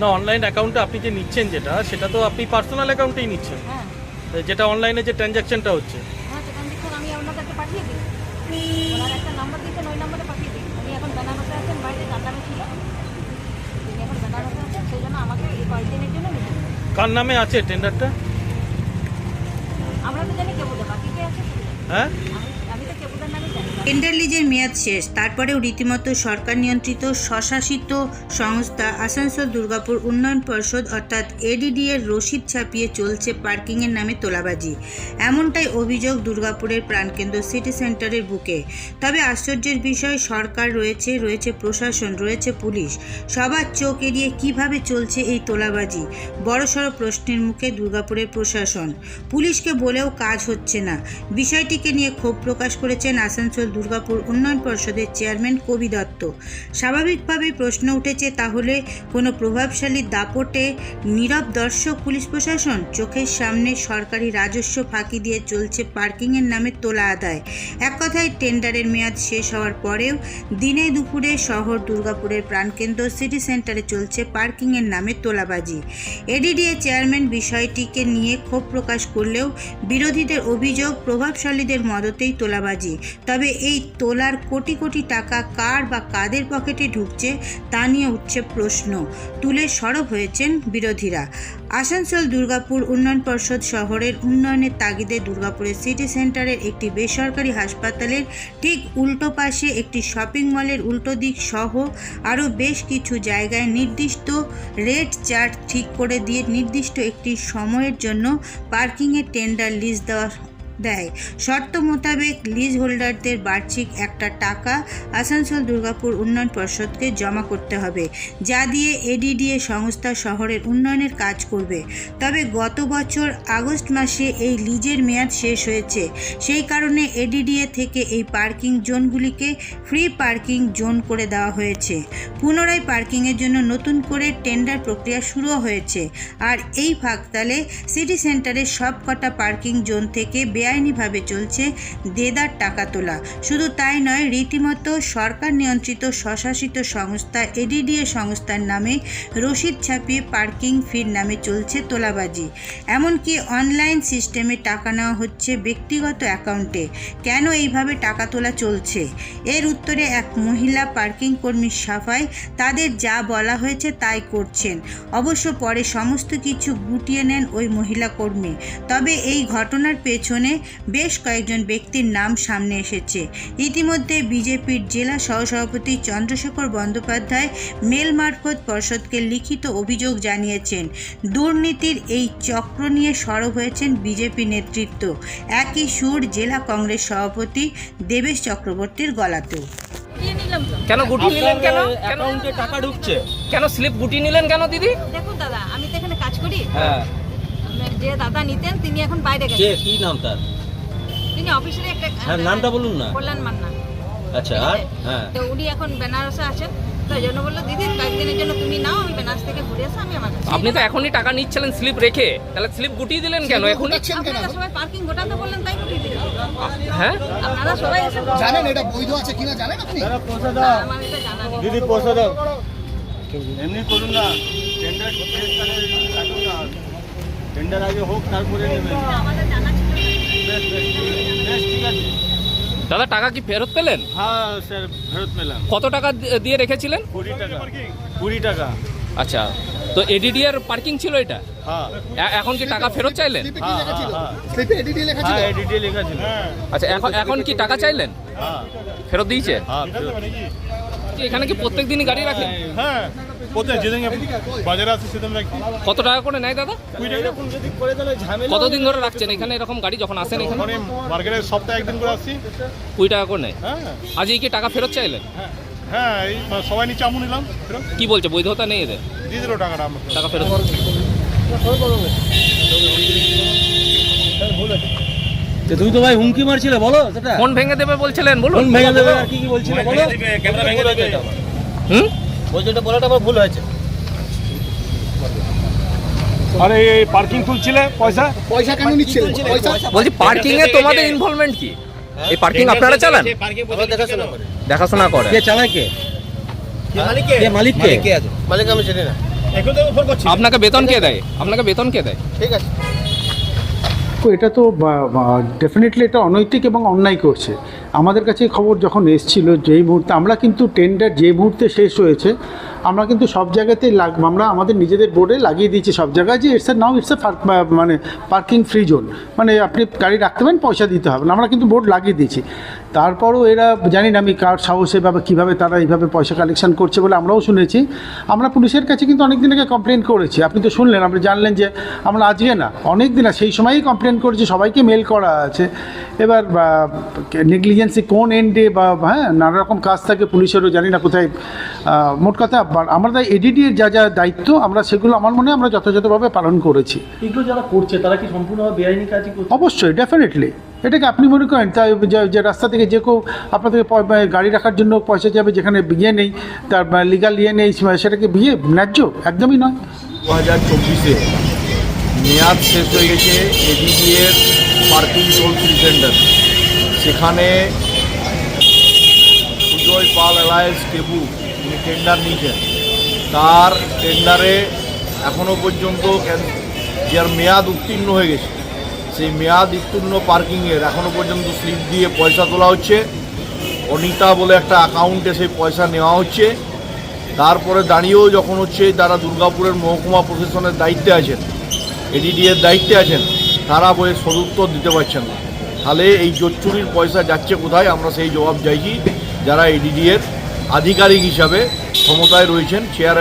না অনলাইন অ্যাকাউন্টে আপনি যে নিচ্ছেন যেটা সেটা তো আপনি পার্সোনাল অ্যাকাউন্টেই নিচ্ছেন। হ্যাঁ। যেটা অনলাইনে যে ট্রানজ্যাকশনটা হচ্ছে। হ্যাঁ সেখান থেকে আমি আপনাদেরকে পাঠিয়ে দিই। ওনার একটা নাম্বার দিয়েছেন ওই নাম্বারে পাঠিয়ে দিই। উনি এখন বেনারসে আছেন বাইরে জানলামে ছিল। তিনি এখন বেনারসে আছেন সেই জন্য আমাকে এই কয়েকদিনের জন্য কার নামে আছে টেন্ডারটা আমরা তো জানি কেবুদা বাকি কে আছে হ্যাঁ আমি আমি তো কেবুদার নামে জানি টেন্ডার লিজের মেয়াদ শেষ। তারপরেও রীতিমতো সরকার নিয়ন্ত্রিত স্বশাসিত সংস্থা আসানসোল দুর্গাপুর উন্নয়ন পর্ষদ, অর্থাৎ এডিডি এর রসিদ ছাপিয়ে চলছে পার্কিংয়ের নামে তোলাবাজি। এমনটাই অভিযোগ দুর্গাপুরের প্রাণকেন্দ্র সিটি সেন্টারের বুকে। তবে আশ্চর্যের বিষয়, সরকার রয়েছে রয়েছে প্রশাসন, রয়েছে পুলিশ। সবার চোখ এড়িয়ে কীভাবে চলছে এই তোলাবাজি? বড়সড় প্রশ্নের মুখে দুর্গাপুরের প্রশাসন। পুলিশকে বলেও কাজ হচ্ছে না। বিষয়টিকে নিয়ে ক্ষোভ প্রকাশ করেছেন আসানসোল দুর্গাপুর উন্নয়ন পর্ষদের চেয়ারম্যান কবি দত্ত। স্বাভাবিকভাবেই প্রশ্ন উঠেছে, তাহলে কোনো প্রভাবশালী দাপটে নীরব দর্শক পুলিশ প্রশাসন? চোখের সামনে সরকারি রাজস্ব ফাঁকি দিয়ে চলছে পার্কিংয়ের নামে তোলা আদায়। এক কথায়, টেন্ডারের মেয়াদ শেষ হওয়ার পরেও দিনে দুপুরে শহর দুর্গাপুরের প্রাণকেন্দ্র সিটি সেন্টারে চলছে পার্কিংয়ের নামে তোলাবাজি। এডিডিএ চেয়ারম্যান বিষয়টিকে নিয়ে ক্ষোভ প্রকাশ করলেও বিরোধীদের অভিযোগ প্রভাবশালীদের মদতেই তোলাবাজি। তবে এই তোলার কোটি কোটি টাকা কার বা কাদের পকেটে ঢুকছে তা নিয়ে উঠছে প্রশ্ন। তুলে সরব হয়েছেন বিরোধীরা। আসানসোল দুর্গাপুর উন্নয়ন পর্ষদ শহরের উন্নয়নের তাগিদে দুর্গাপুরের সিটি সেন্টারের একটি বেসরকারি হাসপাতালের ঠিক উল্টো পাশে একটি শপিং মলের উল্টো দিক সহ আরও বেশ কিছু জায়গায় নির্দিষ্ট রেট চার্ট ঠিক করে দিয়ে নির্দিষ্ট একটি সময়ের জন্য পার্কিংয়ের টেন্ডার লিজ দেওয়া দেয়। শর্ত মোতাবেক লিজ হোল্ডারদের বার্ষিক একটা টাকা আসানসোল দুর্গাপুর উন্নয়ন পর্ষদকে জমা করতে হবে, যা দিয়ে এডিডিএ সংস্থা শহরের উন্নয়নের কাজ করবে। তবে গত বছর আগস্ট মাসে এই লিজের মেয়াদ শেষ হয়েছে। সেই কারণে এডিডিএ থেকে এই পার্কিং জোনগুলিকে ফ্রি পার্কিং জোন করে দেওয়া হয়েছে। পুনরায় পার্কিংয়ের জন্য নতুন করে টেন্ডার প্রক্রিয়া শুরু হয়েছে। আর এই ফাঁকতালে সিটি সেন্টারের সব কটা পার্কিং জোন থেকে বেআইনিভাবে চলছে দেদার টাকা তোলা। শুধু তাই নয়, রীতিমতো সরকার নিয়ন্ত্রিত স্বশাসিত সংস্থা এডিডিএ সংস্থার নামে রসিদ ছাপিয়ে পার্কিং ফির নামে চলছে তোলাবাজি। এমনকি অনলাইন সিস্টেমে টাকা নেওয়া হচ্ছে ব্যক্তিগত অ্যাকাউন্টে। কেন এইভাবে টাকা তোলা চলছে? এর উত্তরে এক মহিলা পার্কিং কর্মীর সাফাই, তাদের যা বলা হয়েছে তাই করছেন। অবশ্য পরে সমস্ত কিছু গুটিয়ে নেন ওই মহিলা কর্মী। তবে এই ঘটনার পেছনে বেশ কয়েকজন ব্যক্তির নাম সামনে এসেছে। ইতিমধ্যে বিজেপির জেলা সহসভাপতি চন্দ্রশেখর বন্দ্যোপাধ্যায় মেল মারফত পর্ষদকে লিখিত অভিযোগ জানিয়েছেন। দুর্নীতির এই চক্র নিয়ে সরব হয়েছেন বিজেপি নেতৃত্ব। একই সুর জেলা কংগ্রেস সভাপতি দেবেশ চক্রবর্তীর গলাতেও। কেন গুটি নিলেন কেন? কেন? অ্যাকাউন্টে টাকা ঢুকছে। কেন স্লিপ গুটি নিলেন কেন দিদি? দেখুন দাদা আমি তো এখানে কাজ করি। হ্যাঁ। যে দাদা নিতেন তিনি এখন বাইরে গেছেন। কি নাম তার? তিনি অফিসের একটা হ্যাঁ নামটা বলুন না। কল্যাণ মান্না। আচ্ছা আর? হ্যাঁ। তো উনি এখন বেনারসে আছেন। তো জন্য বলল দিদি কয়েকদিনের জন্য তুমি নাও আমি বেনারস থেকে ঘুরে এসে আমি আমার কাছে আপনি তো এখনই টাকা নিচ্ছিলেন স্লিপ রেখে। তাহলে স্লিপ গুটিয়ে দিলেন কেন? এখনই আপনারা সবাই পার্কিং গোটাতে বললেন তাই গুটিয়ে দিলাম হ্যাঁ? আপনারা সবাই এসে জানেন এটা বৈধ আছে কিনা জানেন আপনি? আমার এটা জানা নেই। দিদি পয়সা দাও। এমনি করুন না। টেন্ডার টেন্ডার আগে হোক তারপরে নেবেন আমাদের জানা ছিল না। বেশ বেশ বেশ ঠিক আছে। দাদা টাকা কি ফেরত পেলেন? হ্যাঁ স্যার ফেরত পেলাম। কত টাকা দিয়ে রেখেছিলেন? কুড়ি টাকা। কুড়ি টাকা। আচ্ছা তো এডিডি এর পার্কিং ছিল এটা? হ্যাঁ। এখন কি টাকা ফেরত চাইলেন? স্লিপে কি হ্যাঁ, লেখা ছিল? হ্যাঁ, এডিডি লেখা ছিল? হ্যাঁ এডিটে লেখা ছিল। আচ্ছা এখন এখন কি টাকা চাইলেন? হ্যাঁ। ফেরত দিয়েছে? হ্যাঁ এখানে কি প্রত্যেক দিনই গাড়ি রাখেন? হ্যাঁ। কোথায়? যেদিন বাজারে আসে সেদিন রাখি। কত টাকা করে নেয় দাদা? এরকম যদি করে তাহলে ঝামেলা কতদিন ধরে রাখছেন? এখানে এরকম গাড়ি যখন আসেন এখানে? মার্কেটে সপ্তাহে একদিন করে আসছি কুড়ি টাকা করে নেয়? হ্যাঁ। আজ এই কি টাকা ফেরত চাইলেন? হ্যাঁ। এই সবাই নিচে আমু নিলাম ফেরত। কি বলছে? বৈধতা নেই এদের? দিয়ে দিল টাকাটা টাকা ফেরত। তুমি তো ভাই হুমকি মারছিলে বলো সেটা। ফোন ভেঙে দেবে বলছিলেন বলুন। ভেঙে দেবে আর কি কি বলছিলে বলো। ক্যামেরা ভেঙে দেবে। হুম? বলছি ওটা বলাটা আমার ভুল হয়েছে। আরে এই পার্কিং তুলছিলে পয়সা? পয়সা কেন নিচ্ছিলেন পয়সা? বলছি পার্কিং এ তোমাদের ইনভলভমেন্ট কি? এই পার্কিং আপনারা চালান? দেখাশোনা করে। কে চালায় কে? কে মালিক কে? কে আছে? মালিক আমি চিনি না। আপনাকে বেতন কে দেয়? আপনাকে বেতন কে দেয়? ঠিক আছে। তো এটা তো ডেফিনেটলি এটা অনৈতিক এবং অন্যায় করছে। আমাদের কাছে খবর যখন এসছিল যেই মুহূর্তে, আমরা কিন্তু টেন্ডার যে মুহূর্তে শেষ হয়েছে, আমরা কিন্তু সব জায়গাতেই লাগ, আমরা আমাদের নিজেদের বোর্ডে লাগিয়ে দিয়েছি সব জায়গায় যে it's a now it's a মানে পার্কিং ফ্রি জোন মানে আপনি গাড়ি রাখতে পারেন, পয়সা দিতে হবে না, আমরা কিন্তু বোর্ড লাগিয়ে দিয়েছি। তারপরও এরা, জানি না আমি কার সাহসে বা কীভাবে তারা এইভাবে পয়সা কালেকশন করছে বলে আমরাও শুনেছি। আমরা পুলিশের কাছে কিন্তু অনেক দিন আগে কমপ্লেন করেছি। আপনি তো শুনলেন, আপনি জানলেন যে আমরা আজকে না অনেক দিন সেই সময়ই কমপ্লেন করেছি, সবাইকে মেল করা আছে। এবার নেগলিজেন্সি কোন এন্ডে বা হ্যাঁ নানা রকম কাজ থাকে পুলিশেরও জানি না কোথায় মোট কথা আমরা এডিডির যা যা দায়িত্ব আমরা সেগুলো আমার মনে হয় আমরা যথাযথভাবে পালন করেছি। এগুলো যারা করছে তারা কি সম্পূর্ণভাবে বেআইনি কাজই করছে? অবশ্যই ডেফিনেটলি এটাকে আপনি মনে করেন তাই যে- যে রাস্তা থেকে যে কেউ আপনাদেরকে গাড়ি রাখার জন্য পয়সা যাবে যেখানে বিয়ে নেই তার লিগাল ইয়ে নেই সেটাকে বিয়ে ন্যায্য একদমই নয়। দু হাজার চব্বিশে মেয়াদ শেষ হয়ে গেছে এডিডিএর পার্কিং টোল ফ্রি সেন্টার সেখানে সুজয় পাল অ্যালায়েন্স কেবু তিনি টেন্ডার নিয়েছেন, তার টেন্ডারে এখনও পর্যন্ত যার মেয়াদ উত্তীর্ণ হয়ে গেছে, সেই মেয়াদ উত্তীর্ণ পার্কিংয়ের এখনও পর্যন্ত স্লিপ দিয়ে পয়সা তোলা হচ্ছে। অনিতা বলে একটা অ্যাকাউন্টে সেই পয়সা নেওয়া হচ্ছে। তারপরে দাঁড়িয়েও যখন হচ্ছে যারা দুর্গাপুরের মহকুমা প্রশাসনের দায়িত্বে আছেন এডিডিএর দায়িত্বে আছেন, তারা বইয়ের সদুত্তর দিতে পারছেন না। তাহলে এই চোরচুরির পয়সা যাচ্ছে কোথায়? আমরা সেই জবাব চাইছি যারা এডিডিএর আধিকারিক হিসাবে ক্ষমতায় রয়েছেন চেয়ারে